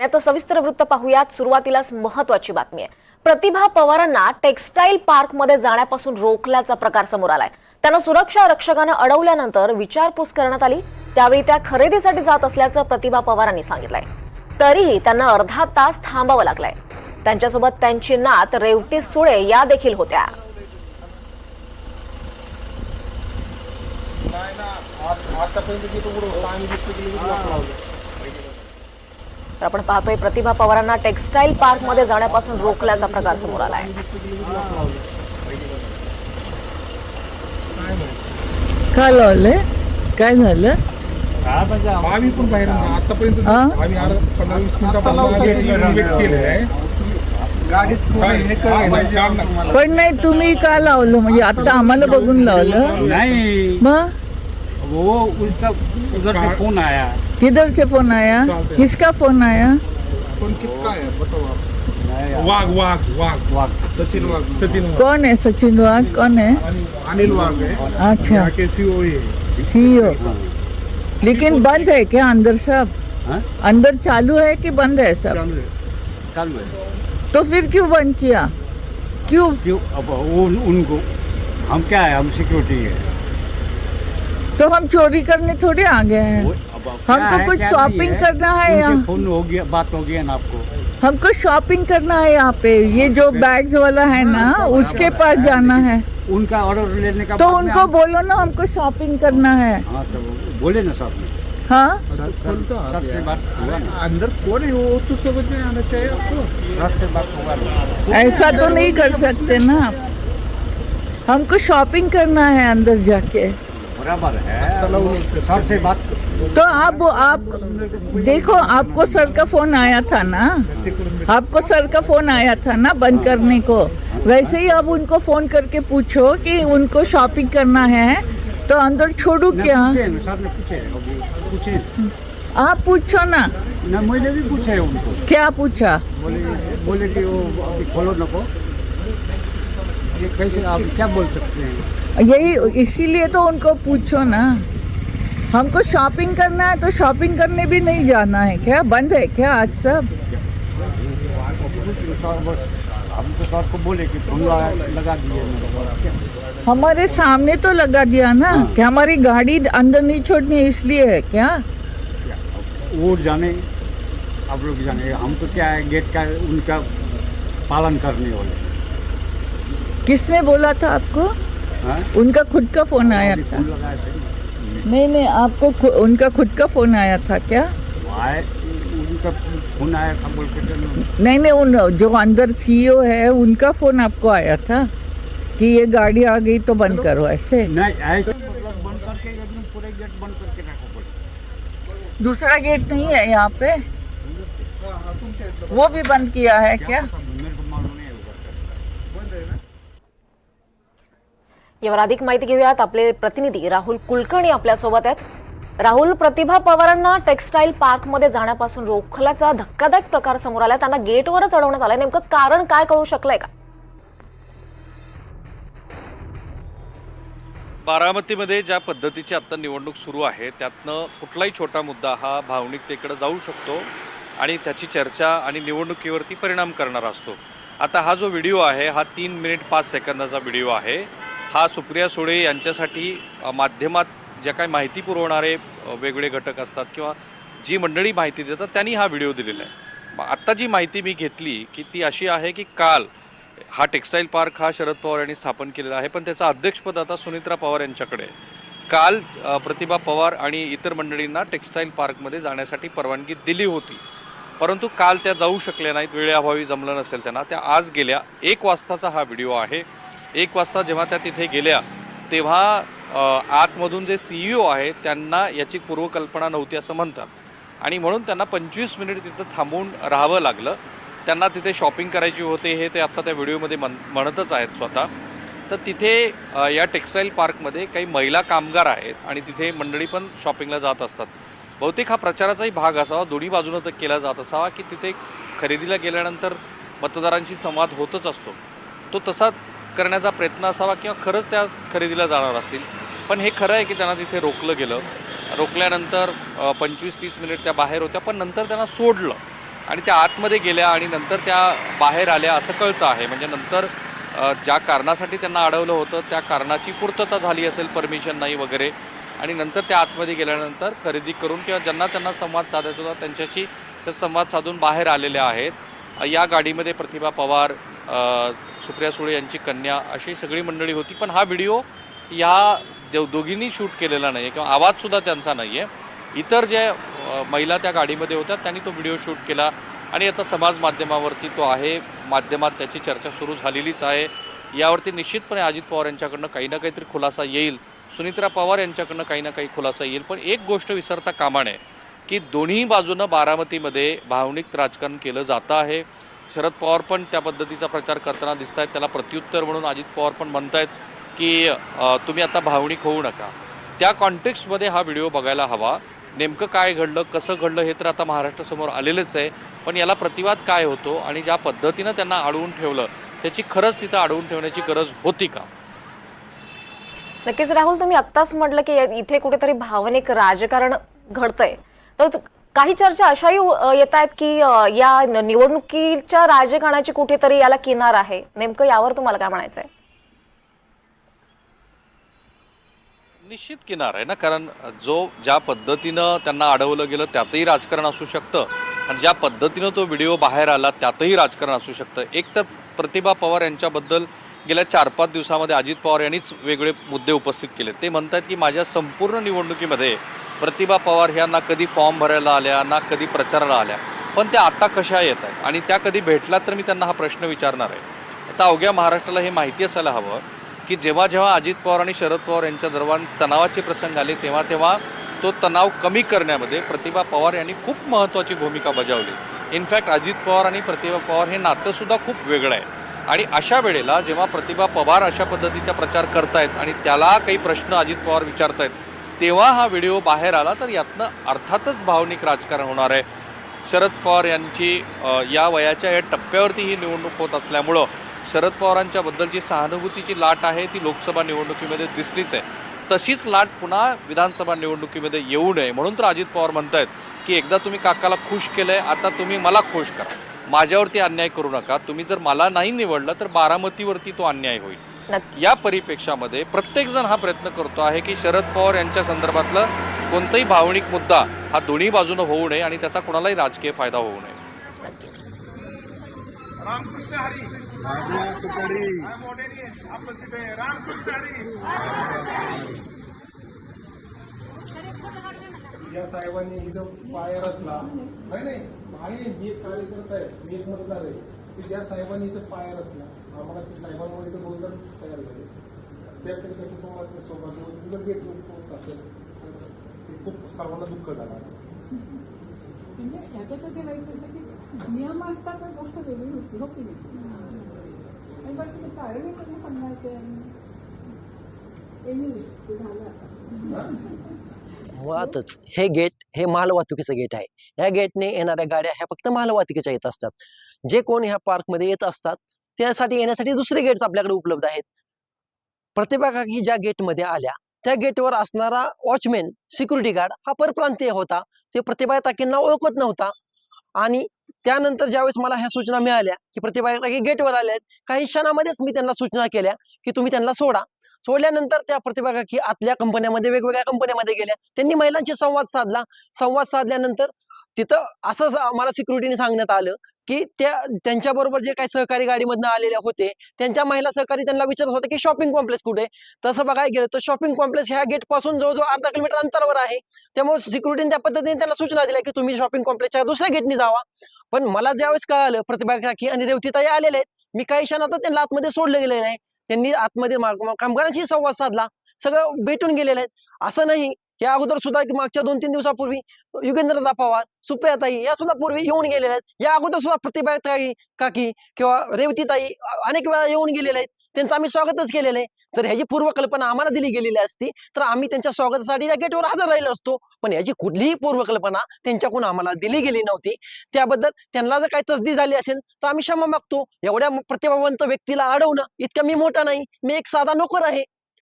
आता सविस्तर वृत्त पाहूयात. सुरुवातीलाच महत्वाची बातमी आहे. प्रतिभा पवारांना टेक्स्टाईल पार्कमध्ये जाण्यापासून रोखल्याचा प्रकार समोर आलाय. त्यांना सुरक्षा रक्षकानं अडवल्यानंतर विचारपूस करण्यात आली. त्यावेळी त्या खरेदीसाठी जात असल्याचं प्रतिभा पवारांनी सांगितलंय. तरीही त्यांना अर्धा तास थांबावं लागलंय. त्यांच्यासोबत त्यांची नात रेवती सुळे या देखील होत्या. आतापर्यंत जिथं उडवलं होतं आम्ही जिथं गेलो तिथं लॉक लावलं तर आपण पाहतोय प्रतिभा पवारांना टेक्स्टाईल पार्कमध्ये जाण्यापासून रोखल्याचा प्रकार समोर आलाय. काय लावलंय? काय झालं? आम्ही पण बाहेर आतापर्यंत हा? आम्ही अर्धा पंधरा वीस मिनिटापासून वेट केलेलं आहे पण नाही तुम्ही का लावलं? म्हणजे आता आम्हाला बघून लावलं? नहीं. मग? वो उधर से फ़ोन आया। किधर से फ़ोन आया? किसका फ़ोन आया? फ़ोन किसका आहे बताओ आप. वाघ वाघ वाघ। वाघ। सचिन वाघ। सचिन वाघ। कौन है सचिन वाघ? कौन है? अनिल वाघ है। अच्छा। के सीओ है सीईओ लेकिन बंद है क्या अंदर सब? हाँ? अंदर चालू है कि बंद है सब? चालू है। चालू है। तो फिर क्यों बंद किया? क्यों? क्यों? अब उन, उनको हम क्या है? हम सिक्योरिटी है। तो हम चोरी करने थोड़े आ गए हैं हमको कुछ शॉपिंग करना है यहाँ। फ़ोन हो गया बात हो गया ना आपको। हमको शॉपिंग करना है यहाँ पे। ये जो बैग्स वाला है ना उसके पास जाना है। उनका ऑर्डर लेने का तो उनको बोलो ना हमको शॉपिंग करना है। हाँ तो बोले ना साहब। हाँ? ना। अंदर कौन है वो? तो समझ में आना चाहिए आपको। से बात हुआ ऐसा तो नहीं कर सकते ना आप। हमको शॉपिंग करना है अंदर जाके। बराबर है। सर से बात तो आप आप देखो आपको सर का फ़ोन आया था ना? आपको सर का फ़ोन आया था ना बंद करने को? वैसे ही आप उनको फ़ोन करके पूछो कि उनको शॉपिंग करना है तो अंदर छोड़ू क्या? पूछे ना, सर ने पूछे अभी पूछे। आप पूछो ना। ना मैंने भी पूछा है उनको। क्या पूछा? बोले बोले कि वो खोलो ना को। ये कैसे आप क्या बोल सकते हैं? यही इसीलिए तो उनको पूछो ना। हमको शॉपिंग करना है तो शॉपिंग करने भी नहीं जाना है क्या? बंद है क्या आज सब? को बोले कि लगा दिए हमारे सामने तो लगा दिया ना हाँ। कि हमारी गाड़ी अंदर नहीं छोड़नी इसलिए है क्या क्या? वो जाने आप लोग जाने हम तो क्या है गेट का उनका पालन करने वाले। किसने बोला था आपको? उनका खुद का फ़ोन आया था। नहीं नहीं, आपको उनका खुद का फ़ोन आया था क्या? उनका फ़ोन आया था नहीं नहीं, उन, जो अंदर सीईओ है, उनका फ़ोन आपको आया था कि ये गाड़ी आ गई तो बंद करो, ऐसे? दूसरा गेट नहीं है यहाँ पे। वो भी बंद किया है क्या? यावर अधिक माहिती घेऊयात. आपले प्रतिनिधी राहुल कुलकर्णी आपल्यासोबत आहेत. राहुल प्रतिभा पवारांना टेक्स्टाईल पार्कमध्ये जाण्यापासून रोखल्याचा धक्कादायक प्रकार समोर आला त्यांना गेटवरच अडवण्यात आलाय. नेमकं कारण काय कळू शकलंय का? बारामतीमध्ये ज्या पद्धतीची आत्ता निवडणूक सुरू आहे त्यातनं कुठलाही छोटा मुद्दा हा भावनिकतेकडे जाऊ शकतो आणि त्याची चर्चा आणि निवडणुकीवरती परिणाम करणारा असतो. आता हा जो व्हिडिओ आहे हा तीन मिनिट पाच सेकंदाचा व्हिडिओ आहे. हा सुप्रिया सुळे यांच्यासाठी माध्यमात ज्या काही माहिती पुरवणारे वेगवेगळे घटक असतात किंवा जी मंडळी माहिती देतात त्यांनी हा व्हिडिओ दिलेला आहे. मग आत्ता जी माहिती मी घेतली की ती अशी आहे की काल हा टेक्स्टाईल पार्क हा शरद पवार यांनी स्थापन केलेला आहे पण त्याचं अध्यक्षपद आता सुनित्रा पवार यांच्याकडे काल प्रतिभा पवार आणि इतर मंडळींना टेक्स्टाईल पार्कमध्ये जाण्यासाठी परवानगी दिली होती. परंतु काल त्या जाऊ शकल्या नाहीत वेळेअभावी जमलं नसेल त्यांना त्या आज गेल्या एक वाजताचा हा व्हिडिओ आहे. एक वाजता जेव्हा त्या तिथे गेल्या तेव्हा आतमधून जे सीईओ आहेत त्यांना याची पूर्वकल्पना नव्हती असं म्हणतात. आणि म्हणून त्यांना पंचवीस मिनिट तिथं थांबून राहावं लागलं. त्यांना तिथे शॉपिंग करायची होते हे ते आत्ता त्या व्हिडिओमध्ये म्हण म्हणतच आहेत स्वतः. तर तिथे या टेक्स्टाईल पार्कमध्ये काही महिला कामगार आहेत आणि तिथे मंडळी पण शॉपिंगला जात असतात. बहुतेक हा प्रचाराचाही भाग असावा दोन्ही बाजूनं तर केला जात असावा की तिथे खरेदीला गेल्यानंतर मतदारांशी संवाद होतच असतो. तो तसा करण्याचा प्रयत्न असावा किंवा खरंच त्या खरेदीला जाणार असतील. पण हे खरं आहे की त्यांना तिथे रोखलं गेलं. रोखल्यानंतर पंचवीस तीस मिनिट त्या बाहेर होत्या पण नंतर त्यांना सोडलं. आणि त्या आतमध्ये गेल्या आणि नंतर त्या बाहेर आल्या असं कळतं आहे. म्हणजे नंतर ज्या कारणासाठी त्यांना अडवलं होतं त्या कारणाची पूर्तता झाली असेल परमिशन नाही वगैरे. आणि नंतर त्या आतमध्ये गेल्यानंतर खरेदी करून किंवा ज्यांना त्यांना संवाद साधायचा होता त्यांच्याशी त्या संवाद साधून बाहेर आलेले आहेत. या गाडीमध्ये प्रतिभा पवार सुप्रिया सुळे यांची कन्या अशी सगळी मंडळी होती. पण हा व्हिडिओ या देव दोघींनी शूट केलेला नाही आहे किंवा आवाजसुद्धा त्यांचा नाही आहे इतर ज्या महिला त्या गाडीमध्ये होत्या त्यांनी तो व्हिडिओ शूट केला. आणि आता समाज माध्यमावरती तो आहे. माध्यमात त्याची चर्चा सुरू झालेलीच आहे. यावरती निश्चितपणे अजित पवार यांच्याकडनं काही ना काहीतरी खुलासा येईल. सुनित्रा पवार यांच्याकडनं काही ना काही खुलासा येईल. पण एक गोष्ट विसरता कामा नये. की दोन्ही बाजूनं बारामतीमध्ये भावनिक राजकारण केलं जातं आहे. शरद पवार पण त्या पद्धतीचा प्रचार करताना दिसत आहेत त्याला प्रत्युत्तर म्हणून अजित पवार पण म्हणत आहेत की तुम्ही आता भावनिक होऊ नका. त्या कॉन्टेक्स्टमध्ये हा व्हिडिओ बघायला हवा. नेमकं काय घडलं कसं घडलं हे तर आता महाराष्ट्रासमोर आलेलंच आहे. पण याला प्रतिवाद काय होतो आणि ज्या पद्धतीनं त्यांना अडवून ठेवलं त्याची खरंच तिथं अडवून ठेवण्याची गरज होती का? नक्कीच राहुल तुम्ही आत्ताच म्हटलं की इथे कुठेतरी भावनिक राजकारण घडतंय. तर काही चर्चा अशाही येत आहेत की या निवडणुकीच्या राजकारणाची कुठेतरी याला किनार आहे. नेमकं यावर तुम्हाला काय म्हणायचंय? निश्चित किनार आहे ना कारण जो ज्या पद्धतीनं त्यांना अडवलं गेलं त्यातही राजकारण असू शकतं. आणि ज्या पद्धतीनं तो व्हिडिओ बाहेर आला त्यातही राजकारण असू शकतं. एक तर प्रतिभा पवार यांच्याबद्दल गेल्या चार पाच दिवसामध्ये अजित पवार यांनीच वेगळे मुद्दे उपस्थित केले ते म्हणतात की माझ्या संपूर्ण निवडणुकीमध्ये प्रतिभा पवार ह्या ना कधी फॉर्म भरायला आल्या ना कधी प्रचाराला आल्या. पण त्या आत्ता कशा येत आहेत? आणि त्या कधी भेटल्या तर मी त्यांना हा प्रश्न विचारणार आहे. आता अवघ्या महाराष्ट्राला हे माहिती असायला हवं की जेव्हा जेव्हा अजित पवार आणि शरद पवार यांच्या दरम्यान तणावाचे प्रसंग आले तेव्हा तेव्हा तो तणाव कमी करण्यामध्ये प्रतिभा पवार यांनी खूप महत्त्वाची भूमिका बजावली. इनफॅक्ट अजित पवार आणि प्रतिभा पवार हे नातंसुद्धा खूप वेगळं आहे. आणि अशा वेळेला जेव्हा प्रतिभा पवार अशा पद्धतीचा प्रचार करतायत आणि त्याला काही प्रश्न अजित पवार विचारतायत तेव्हा हा व्हिडिओ बाहेर आला तर यातनं अर्थातच भावनिक राजकारण होणार आहे. शरद पवार यांची या वयाच्या या टप्प्यावरती ही निवडणूक होत असल्यामुळं शरद पवारांच्या बद्दलची सहानुभूतीची लाट आहे ती लोकसभा निवडणुकीमध्ये दिसलीच आहे. तशीच लाट पुन्हा विधानसभा निवडणुकीमध्ये येऊ नये म्हणून तर अजित पवार म्हणत आहेत की एकदा तुम्ही काकाला खुश आहे आता तुम्ही मला खुश करा. माझ्यावरती अन्याय करू नका. तुम्ही जर मला नाही निवडलं तर बारामतीवरती तो अन्याय होईल. या परिपेक्षामध्ये प्रत्येकजण हा प्रयत्न करतो आहे की शरद पवार यांच्या संदर्भातलं कोणताही भावनिक मुद्दा हा दोन्ही बाजूनं होऊ नये आणि त्याचा कोणालाही राजकीय फायदा होऊ नये. रामकृष्ण हरी. आपलं सिद्धे रामकृष्ण हरी या साहेबांनी इथं पाय रचला. नाही नाही? आहे मी एक कार्यकर्ता आहे. मी एक मतदार आहे. की ज्या साहेबांनी इथं पाय रचला. आम्हाला ते साहेबांमुळे इथं बोलतात तयार झाले. त्या त्यांच्या कुटुंबातल्या सौभाग्य जर गेट होत असेल तर ते खूप सर्वांना दुःख झालं. म्हणजे ह्याच्याचं ते वाईट होतं की नियम असतात तर गोष्ट वेगळी होती हो की नाही? आणि पण ते कारण त्यांना सांगायचे? एनिवे ते झालं आता. मुळातच हे गेट हे मालवाहतुकीचं गेट आहे. ह्या गेटने येणाऱ्या गाड्या ह्या फक्त मालवाहतुकीच्या येत असतात. जे कोण ह्या पार्कमध्ये येत असतात त्यासाठी येण्यासाठी दुसरे गेट्स आपल्याकडे उपलब्ध आहेत. प्रतिभा काकी ज्या गेटमध्ये आल्या त्या गेटवर असणारा वॉचमॅन सिक्युरिटी गार्ड हा परप्रांतीय होता. ते प्रतिभा ताकींना ओळखत नव्हता. आणि त्यानंतर ज्यावेळेस मला ह्या सूचना मिळाल्या की प्रतिभा गेटवर आल्या आहेत काही क्षणामध्येच मी त्यांना सूचना केल्या की तुम्ही त्यांना सोडा. सोडल्यानंतर त्या प्रतिभा की आतल्या कंपन्यामध्ये वेगवेगळ्या कंपन्यामध्ये गेल्या. त्यांनी महिलांशी संवाद साधला. संवाद साधल्यानंतर तिथं असं मला सिक्युरिटीने सांगण्यात आलं की त्या त्यांच्याबरोबर जे काही सहकारी गाडीमधनं आलेले होते त्यांच्या महिला सहकारी त्यांना विचारत होते की शॉपिंग कॉम्प्लेक्स कुठे? आहे? तसं बघायला गेलं तर शॉपिंग कॉम्प्लेक्स ह्या गेटपासून जवळजवळ अर्धा किलोमीटर अंतरावर आहे. त्यामुळे सिक्युरिटीने त्या पद्धतीने त्यांना सूचना दिल्या की तुम्ही शॉपिंग कॉम्प्लेक्सच्या दुसऱ्या गेटने जावा. पण मला ज्यावेळेस कळालं प्रतिभा काकी आणि रेवतीताई आलेले आहेत मी काही क्षणात त्यांना आतमध्ये सोडलं गेलेलं आहे त्यांनी आतमध्ये कामगारांशी संवाद साधला. सगळं भेटून गेलेलं आहे. असं नाही या अगोदर सुद्धा मागच्या दोन तीन दिवसापूर्वी युगेंद्रदा पवार सुप्रियाताई या सुद्धा पूर्वी येऊन गेलेल्या आहेत. या अगोदर सुद्धा प्रतिभाताई काकी किंवा रेवतीताई अनेक वेळा येऊन गेलेल्या आहेत. त्यांचं आम्ही स्वागतच केलेलं आहे. जर ह्याची पूर्वकल्पना आम्हाला दिली गेलेली असती तर आम्ही त्यांच्या स्वागतासाठी त्या गेटवर हजर राहिलो असतो. पण याची कुठलीही पूर्वकल्पना त्यांच्याकडून आम्हाला दिली गेली नव्हती. त्याबद्दल त्यांना जर काही तसदी झाली असेल तर आम्ही क्षमा मागतो. एवढ्या प्रतिभावंत व्यक्तीला अडवणं इतकं मी मोठा नाही. मी एक साधा नोकर आहे.